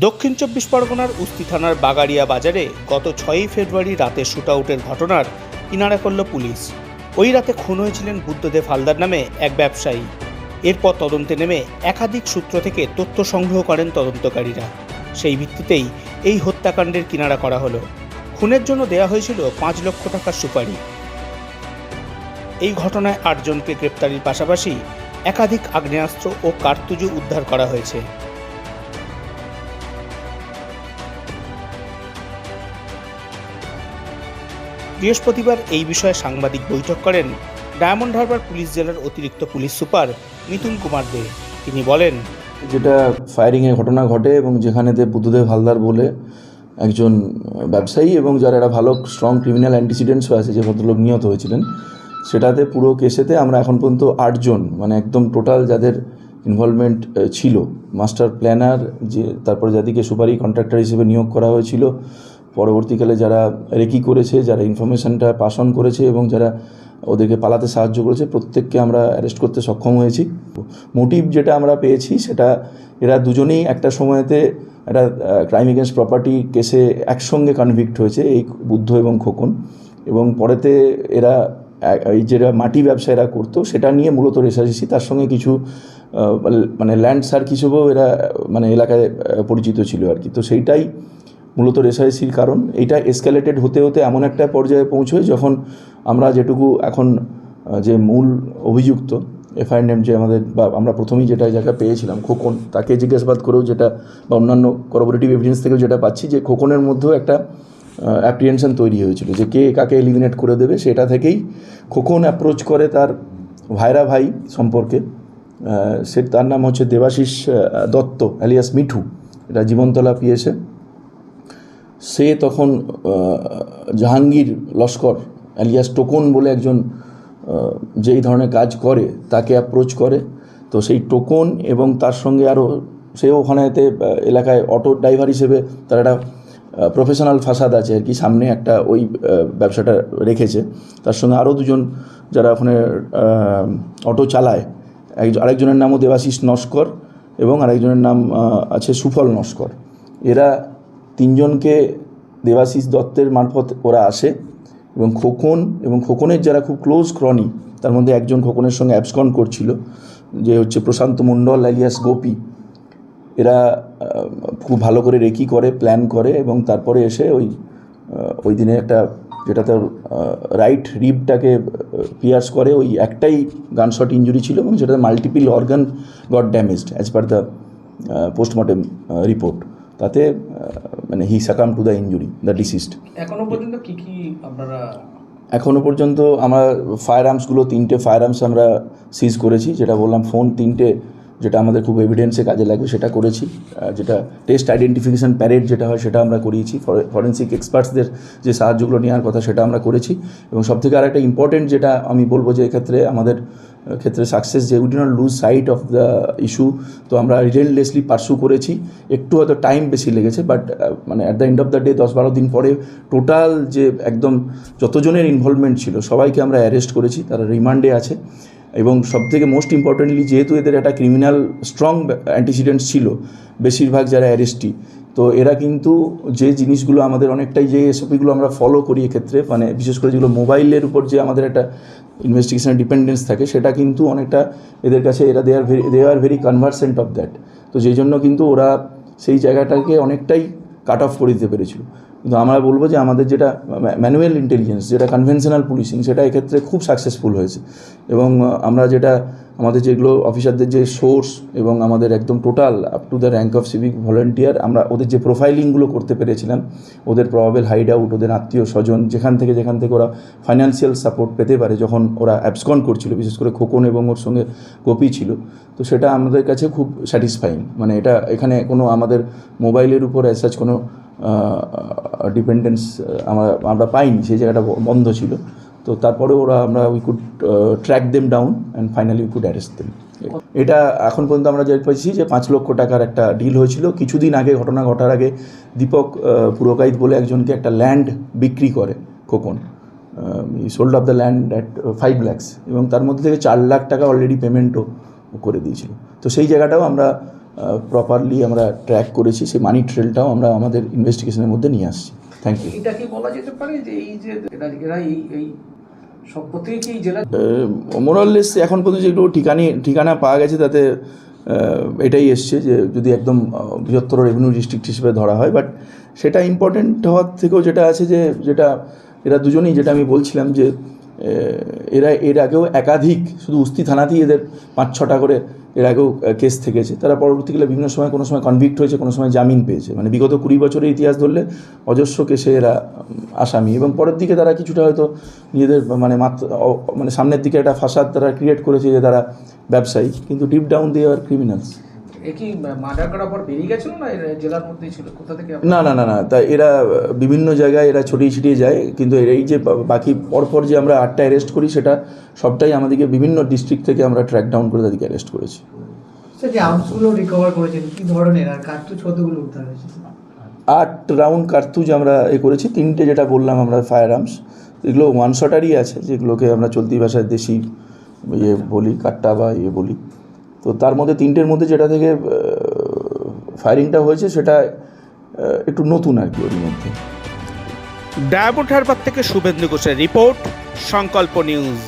দক্ষিণ চব্বিশ পরগনার উস্তি থানার বাগাড়িয়া বাজারে গত ছয়ই ফেব্রুয়ারি রাতে শুটআউটের ঘটনার কিনারা করল পুলিশ। ওই রাতে খুন হয়েছিলেন বুদ্ধদেব হালদার নামে এক ব্যবসায়ী। এরপর তদন্তে নেমে একাধিক সূত্র থেকে তথ্য সংগ্রহ করেন তদন্তকারীরা। সেই ভিত্তিতেই এই হত্যাকাণ্ডের কিনারা করা হলো। খুনের জন্য দেয়া হয়েছিল পাঁচ লক্ষ টাকার সুপারি। এই ঘটনায় আটজনকে গ্রেপ্তারির পাশাপাশি একাধিক আগ্নেয়াস্ত্র ও কার্তুজও উদ্ধার করা হয়েছে। বৃহস্পতিবার এই বিষয়ে সাংবাদিক বৈঠক করেন ডায়মন্ড হারবার পুলিশ জেলার অতিরিক্ত পুলিশ সুপার মিথুন কুমার দে। তিনি বলেন, যেটা ফায়ারিংয়ের ঘটনা ঘটে এবং যেখানেতে বুদ্ধদেব হালদার বলে একজন ব্যবসায়ী এবং যার একটা ভালো স্ট্রং ক্রিমিনাল অ্যান্টিসিডেন্টসও আছে, যে ভদ্রলোক নিহত হয়েছিলেন, সেটাতে পুরো কেসেতে আমরা এখন পর্যন্ত আটজন মানে একদম টোটাল যাদের ইনভলভমেন্ট ছিল। মাস্টার প্ল্যানার যে, তারপরে যাদেরকে সুপারি কন্ট্রাক্টর হিসেবে নিয়োগ করা হয়েছিল পরবর্তীকালে যারা রেকি করেছে, যারা ইনফরমেশনটা পাস অন করেছে এবং যারা ওদেরকে পালাতে সাহায্য করেছে, প্রত্যেককে আমরা অ্যারেস্ট করতে সক্ষম হয়েছি। মোটিভ যেটা আমরা পেয়েছি সেটা এরা দুজনেই একটা সময়তে একটা ক্রাইম এগেনস্ট প্রপার্টি কেসে একসঙ্গে কনভিক্ট হয়েছে, এই বুদ্ধ এবং খোকন। এবং পরেতে এরা এই যেটা মাটি ব্যবসা এরা করতো, সেটা নিয়ে মূলত রেশারেশি, তার সঙ্গে কিছু মানে ল্যান্ড সার্ক হিসেবেও এরা মানে এলাকায় পরিচিত ছিল আর কি। তো সেইটাই মূলত রেশারেশির কারণ। এটা এসকালেটেড হতে হতে এমন একটা পর্যায়ে পৌঁছয় যখন আমরা যেটুকু এখন যে মূল অভিযুক্ত, এফআইআর নেম যে আমাদের বা আমরা প্রথমেই যেটা জায়গা পেয়েছিলাম, খোকন, তাকে জিজ্ঞাসাবাদ করেও যেটা বা অন্যান্য করোবোরেটিভ এভিডেন্স থেকেও যেটা পাচ্ছি যে খোকনের মধ্যেও একটা অ্যাপ্রিহেনশন তৈরি হয়েছিল যে কে কাকে এলিমিনেট করে দেবে। সেটা থেকেই খোকন অ্যাপ্রোচ করে তার ভাইরা ভাই সম্পর্কে। সে তার নাম হচ্ছে দেবাশিস দত্ত অ্যালিয়াস মিঠু। এটা জীবনতলা পিএসে সে তখন জাহাঙ্গীর লস্কর অ্যালিয়াস টোকন বলে একজন যেই ধরনের কাজ করে, তাকে অ্যাপ্রোচ করে। তো সেই টোকন এবং তার সঙ্গে আরও সেও ওখানেতে এলাকায় অটো ড্রাইভার হিসেবে তার একটা প্রফেশনাল ফাসাদ আছে আর কি, সামনে একটা ওই ব্যবসাটা রেখেছে। তার সঙ্গে আরও দুজন যারা ওখানে অটো চালায় একজন আরেকজনের নামও দেবাশিস নস্কর এবং আরেকজনের নাম আছে সুফল নস্কর। এরা তিনজনকে দেবাশিস দত্তের মারফত ওরা আসে এবং খোকন এবং খোকনের যারা খুব ক্লোজ ক্রনি তার মধ্যে একজন খোকনের সঙ্গে অ্যাবসকন করছিল, যে হচ্ছে প্রশান্ত মণ্ডল অ্যালিয়াস গোপী। এরা খুব ভালো করে রেকি করে প্ল্যান করে এবং তারপরে এসে ওই ওই দিনে একটা যেটা তার রাইট রিবটাকে পিয়ার্স করে, ওই একটাই গানশট ইঞ্জুরি ছিল এবং সেটাতে multiple organ got damaged as per the postmortem report তাতে মানে he succumb to the injury the deceased এখনও পর্যন্ত কি কি আপনারা এখনও পর্যন্ত আমরা ফায়ার আর্মসগুলো তিনটে ফায়ার আর্মস আমরা সিজ করেছি যেটা বললাম ফোন তিনটে যেটা আমাদের খুব এভিডেন্সে কাজে লাগবে, সেটা করেছি। যেটা টেস্ট আইডেন্টিফিকেশন প্যারেড যেটা হয়, সেটা আমরা করিয়েছি। ফরেন্সিক এক্সপার্টসদের যে সাহায্যগুলো নেওয়ার কথা, সেটা আমরা করেছি। এবং সবথেকে আর একটা ইম্পর্টেন্ট যেটা আমি বলব যে এক্ষেত্রে আমাদের ক্ষেত্রে সাকসেস যে we did not lose sight of the issue তো আমরা রিলেন্টলেসলি পার্সু করেছি। একটু হয়তো টাইম বেশি লেগেছে বাট মানে at the end of the day দশ বারো দিন পরে টোটাল যে একদম যতজনের ইনভলভমেন্ট ছিল, সবাইকে আমরা অ্যারেস্ট করেছি। তারা রিমান্ডে আছে। এবং সবথেকে মোস্ট ইম্পর্টেন্টলি যেহেতু এদের একটা ক্রিমিনাল স্ট্রং অ্যান্টিসিডেন্ট ছিল, বেশিরভাগ যারা অ্যারেস্টি তো এরা কিন্তু যে জিনিসগুলো আমাদের অনেকটাই যে এসওপিগুলো আমরা ফলো করি এক্ষেত্রে মানে বিশেষ করে যেগুলো মোবাইলের উপর যে আমাদের একটা ইনভেস্টিগেশনের ডিপেন্ডেন্স থাকে, সেটা কিন্তু অনেকটা এদের কাছে এরা they are very they are very conversant of that তো যেই জন্য কিন্তু ওরা সেই জায়গাটাকে অনেকটাই কাট অফ করে দিতে পেরেছিল। কিন্তু আমরা বলব যে আমাদের যেটা ম্যানুয়াল ইন্টেলিজেন্স যেটা কনভেনশনাল পুলিশিং সেটা এক্ষেত্রে খুব সাকসেসফুল হয়েছে। এবং আমরা যেটা, আমাদের যেগুলো অফিসারদের যে সোর্স এবং আমাদের একদম total up to the rank of civic volunteer আমরা ওদের যে প্রোফাইলিংগুলো করতে পেরেছিলাম, ওদের প্রবাবেল হাইড আউট ওদের আত্মীয় স্বজন, যেখান থেকে যেখান থেকে ওরা ফাইন্যান্সিয়াল সাপোর্ট পেতে পারে যখন ওরা অ্যাবসকন করছিল, বিশেষ করে খোকন এবং ওর সঙ্গে গোপী ছিল। তো সেটা আমাদের কাছে খুব স্যাটিসফাইং মানে এটা এখানে কোনো আমাদের মোবাইলের উপর অ্যাসাচ কোনো ডিপেন্ডেন্স আমরা আমরা পাইনি, সেই জায়গাটা বন্ধ ছিল। তো তারপরে ওরা, আমরা we could track them down and finally we could arrest them এটা এখন পর্যন্ত আমরা যে পেয়েছি যে পাঁচ লক্ষ টাকার একটা ডিল হয়েছিল। কিছুদিন আগে, ঘটনা ঘটার আগে দীপক পুরকাইত বলে একজনকে একটা ল্যান্ড বিক্রি করে Khokon. Sold off the land at five lakhs এবং তার মধ্যে থেকে চার লাখ টাকা অলরেডি পেমেন্টও করে দিয়েছিল। তো সেই জায়গাটাও আমরা প্রপারলি আমরা ট্র্যাক করেছি সেই মানি ট্রেলটাও আমরা আমাদের ইনভেস্টিগেশনের মধ্যে নিয়ে আসছি। থ্যাংক ইউ এটা কি বলা যেতে পারে যে এই যে এরা এই এই মোরাললেস এখন পর্যন্ত যেগুলো ঠিকানি ঠিকানা পাওয়া গেছে তাতে এটাই এসছে যে যদি একদম বৃহত্তর রেভিনিউ ডিস্ট্রিক্ট হিসেবে ধরা হয় বাট সেটা ইম্পর্টেন্ট হওয়ার থেকেও যেটা আছে যে যেটা এরা দুজনেই যেটা আমি বলছিলাম যে এরা, এর আগেও একাধিক, শুধু উস্তি থানাতেই এদের পাঁচ ছটা করে এর আগেও কেস থেকেছে। তারা পরবর্তীকালে বিভিন্ন সময়, কোনো সময় কনভিক্ট হয়েছে, কোনো সময় জামিন পেয়েছে। মানে বিগত কুড়ি বছরের ইতিহাস ধরলে অজস্র কেসে এরা আসামি। এবং পরের দিকে তারা কিছুটা হয়তো নিজেদের মানে মানে সামনের দিকে একটা ফাসাদ তারা ক্রিয়েট করেছে যে তারা ব্যবসায়ী। কিন্তু ডিপ ডাউন দিয়ে আর ক্রিমিনালস কি মার্ডার করার পর বেরিয়ে গেছিল না জেলার মধ্যেই ছিল? কোথা থেকে না না না না তা এরা বিভিন্ন জায়গায় এরা ছড়িয়ে ছিটিয়ে যায় কিন্তু এর এই যে বাকি পরপর যে আমরা আটটা অ্যারেস্ট করি সেটা সবটাই আমাদেরকে বিভিন্ন ডিস্ট্রিক্ট থেকে আমরা ট্র্যাক ডাউন করে তাদেরকে অ্যারেস্ট করেছি। যে আর্মসগুলো রিকভার করেছেন কি ধরনের? আর কার্তুজ কতগুলো উদ্ধার হয়েছে? আট রাউন্ড কার্তুজ আমরা এ করেছি তিনটে যেটা বললাম আমরা ফায়ার আর্মস এগুলো ওয়ান শটারই আছে যেগুলোকে আমরা চলতি ভাষায় দেশি ইয়ে বলি কাট্টা বা ইয়ে বলি। তো তার মধ্যে তিনটের মধ্যে যেটা থেকে ফায়ারিংটা হয়েছে সেটা একটু নতুন আর কি ওর মধ্যে। ডায়মন্ড হারবার থেকে শুভেন্দু ঘোষের রিপোর্ট, সংকল্প নিউজ।